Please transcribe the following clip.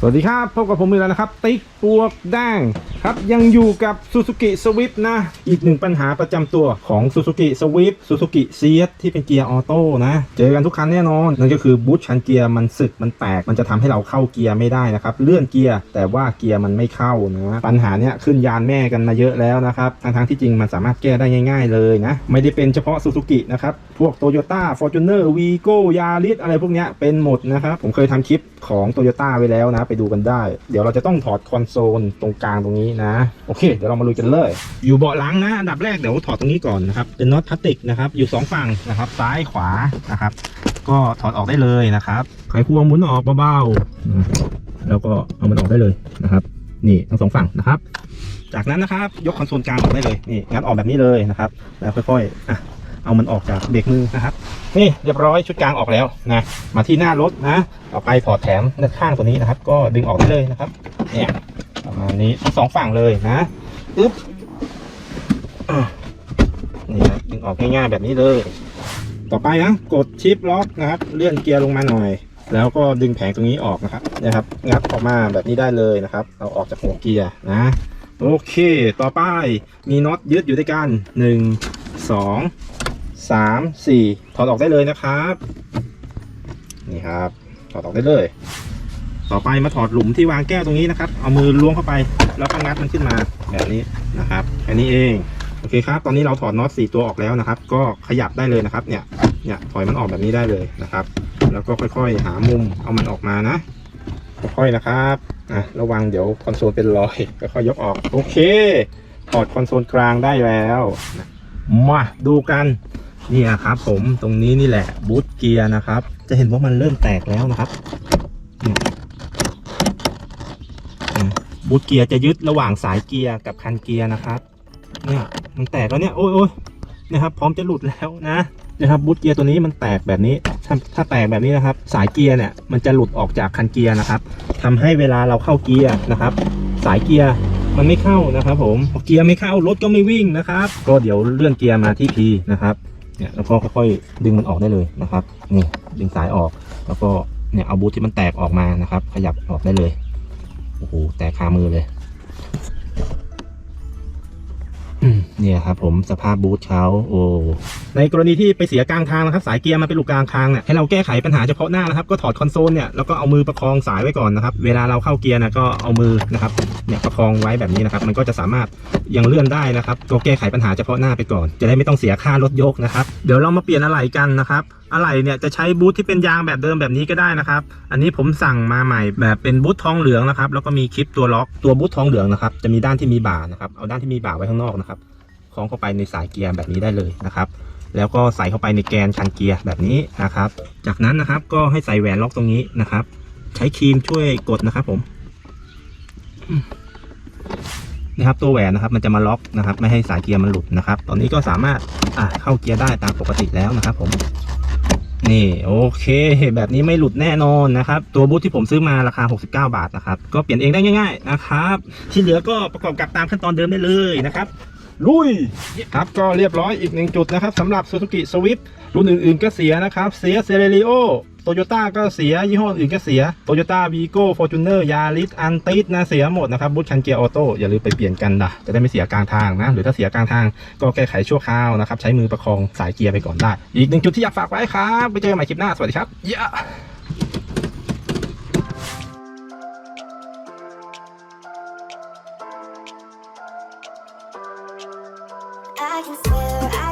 สวัสดีครับ พบกับผมอีกแล้วนะครับ ติ๊กปวกแดงครับ ยังอยู่กับ Suzuki Swift นะ อีกหนึ่งปัญหาประจำตัวของ Suzuki Swift Suzuki s e a t ที่เป็นเกียร์ออโต้นะ เจอกันทุกคันแน่นอน นั่นก็คือบูทชันเกียร์มันสึกมันแตก มันจะทำให้เราเข้าเกียร์ไม่ได้นะครับ เลื่อนเกียร์แต่ว่าเกียร์มันไม่เข้านะปัญหาเนี้ยขึ้นยานแม่กันมาเยอะแล้วนะครับทั้งๆที่จริงมันสามารถแก้ได้ง่าย ๆ เลยนะไม่ได้เป็นเฉพาะ Suzuki นะครับพวก Toyota Fortuner Vigo Yaris อะไรพวกเนี้ยเป็นหมดนะครับผมเคยทำคลิปของ Toyota ไว้แล้วนะไปดูกันได้ เดี๋ยวเราจะต้องถอดคอนโซลตรงกลางตรงนี้นะ โอเค เดี๋ยวเรามาลุยกันเลย อยู่เบาะหลังนะ อันดับแรกเดี๋ยวถอดตรงนี้ก่อนนะครับ เป็นน็อตพลาสติกนะครับ อยู่ 2 ฝั่งนะครับ ซ้ายขวานะครับ ก็ถอดออกได้เลยนะครับ ไขควงหมุนออกเบาๆ แล้วก็เอามันออกได้เลยนะครับ นี่ทั้งสองฝั่งนะครับ จากนั้นนะครับ ยกคอนโซลกลางออกได้เลย นี่งัดออกแบบนี้เลยนะครับ แล้วค่อยๆ อะ เอามันออกจากเบรกมือนะครับ นี่เรียบร้อยชุดกลางออกแล้วนะมาที่หน้ารถนะต่อไปถอดแถมด้านข้างตัวนี้นะครับ ก็ดึงออกได้เลยนะครับเนี่ยประมาณนี้ทั้งสองฝั่งเลยนะอึ๊บนี่ครับดึงออกง่ายๆแบบนี้เลย ต่อไปนะกดชิปล็อกนะครับ เลื่อนเกียร์ลงมาหน่อย แล้วก็ดึงแผงตรงนี้ออกนะครับนะครับงัดออกมาแบบนี้ได้เลยนะครับ เอาออกจากหัวเกียร์นะโอเค ต่อไปมีน็อตยึดอยู่ด้วยกันหนึ่ง สามสี่ถอดออกได้เลยนะครับ นี่ครับ ถอดออกได้เลย ต่อไปมาถอดหลุมที่วางแก้วตรงนี้นะครับ เอามือล้วงเข้าไป แล้วก็งัดมันขึ้นมาแบบนี้นะครับแค่นี้เองโอเคครับ ตอนนี้เราถอดน็อต4ตัวออกแล้วนะครับ ก็ขยับได้เลยนะครับ เนี่ย เนี่ยถอยมันออกแบบนี้ได้เลยนะครับ แล้วก็ค่อยๆ หามุมเอามันออกมานะ ค่อยๆนะครับอะระวังเดี๋ยวคอนโซลเป็นรอยก็ค่อยยกออก โอเค ถอดคอนโซลกลางได้แล้ว มาดูกัน นี่ครับ ผมตรงนี้นี่แหละบูทเกียร์นะครับ จะเห็นว่ามันเริ่มแตกแล้วนะครับบูทเกียร์จะยึดระหว่างสายเกียร์กับคันเกียร์นะครับ เนี่ยมันแตกแล้วเนี่ยโอ้ยโอ้ยนะครับ พร้อมจะหลุดแล้วนะนะครับบูทเกียร์ตัวนี้มันแตกแบบนี้ถ้าถ้าแตกแบบนี้นะครับ สายเกียร์เนี่ยมันจะหลุดออกจากคันเกียร์นะครับทำให้เวลาเราเข้าเกียร์นะครับ สายเกียร์มันไม่เข้านะครับ ผมเกียร์ไม่เข้ารถก็ไม่วิ่งนะครับ ก็เดี๋ยวเลื่อนเกียร์มาที่ P นะครับ เนี่ยแล้วก็ค่อยๆดึงมันออกได้เลยนะครับนี่ดึงสายออก แล้วก็เนี่ยเอาบูทที่มันแตกออกมานะครับ ขยับออกได้เลยโอ้โหแตกคามือเลยเนี่ยครับผมสภาพบูทเขาโอ้ในกรณีที่ไปเสียกลางทางนะครับ สายเกียร์มาเป็นหลุดกลางทางเนี่ยให้เราแก้ไขปัญหาเฉพาะหน้านะครับ ก็ถอดคอนโซลเนี่ยแล้วก็เอามือประคองสายไว้ก่อนนะครับ เวลาเราเข้าเกียร์นะก็เอามือนะครับเนี่ยประคองไว้แบบนี้นะครับ มันก็จะสามารถ ยังเลื่อนได้นะครับก็แก้ไขปัญหาเฉพาะหน้าไปก่อน จะได้ไม่ต้องเสียค่ารถยกนะครับ เดี๋ยวเรามาเปลี่ยนอะไหล่กันนะครับอะไหล่เนี่ยจะใช้บูทที่เป็นยางแบบเดิมแบบนี้ก็ได้นะครับ อันนี้ผมสั่งมาใหม่แบบเป็นบูททองเหลืองนะครับ แล้วก็มีคลิปตัวล็อกตัวบูททองเหลืองนะครับ จะมีด้านที่มีบ่านะครับ เอาด้านที่มีบ่าไว้ข้างนอกนะครับคล้องเข้าไปในสายเกียร์แบบนี้ได้เลยนะครับ แล้วก็ใส่เข้าไปในแกนคันเกียร์แบบนี้นะครับ จากนั้นนะครับก็ให้ใส่แหวนล็อกตรงนี้นะครับ ใช้ครีมช่วยกดนะครับผม นะครับ ตัวแหวนนะครับ มันจะมาล็อกนะครับ ไม่ให้สายเกียร์มันหลุดนะครับ ตอนนี้ก็สามารถอะเข้าเกียร์ได้ตามปกติแล้วนะครับ ผม นี่โอเค แบบนี้ไม่หลุดแน่นอนนะครับ ตัวบูทที่ผมซื้อมาราคา 69 บาทนะครับ ก็เปลี่ยนเองได้ง่าย ๆ นะครับ ที่เหลือก็ประกอบกับตามขั้นตอนเดิมได้เลยนะครับลุยครับก็เรียบร้อยอีกหนึ่งจุดนะครับสำหรับ Suzuki Swift รุ่นอื่นๆก็เสียนะครับ เสียเซเร r ิโอ โตโยต้าก็เสียยี่ห้ออื่นก็เสียโตโยต้าวีโก้ฟอร์จูเนอร์ยาริสอันติสนะเสียหมดนะครับบูทคันเกียร์ออโต้อย่าลืมไปเปลี่ยนกันนะจะได้ไม่เสียกลางทางนะหรือถ้าเสียกลางทางก็แก้ไขชั่วคราวนะครับใช้มือประคองสายเกียร์ไปก่อนได้อีกหนึ่งจุดที่อยากฝากไว้ครับไปเจอกันใหม่คลิปหน้าสวัสดีครับยะ I can swear I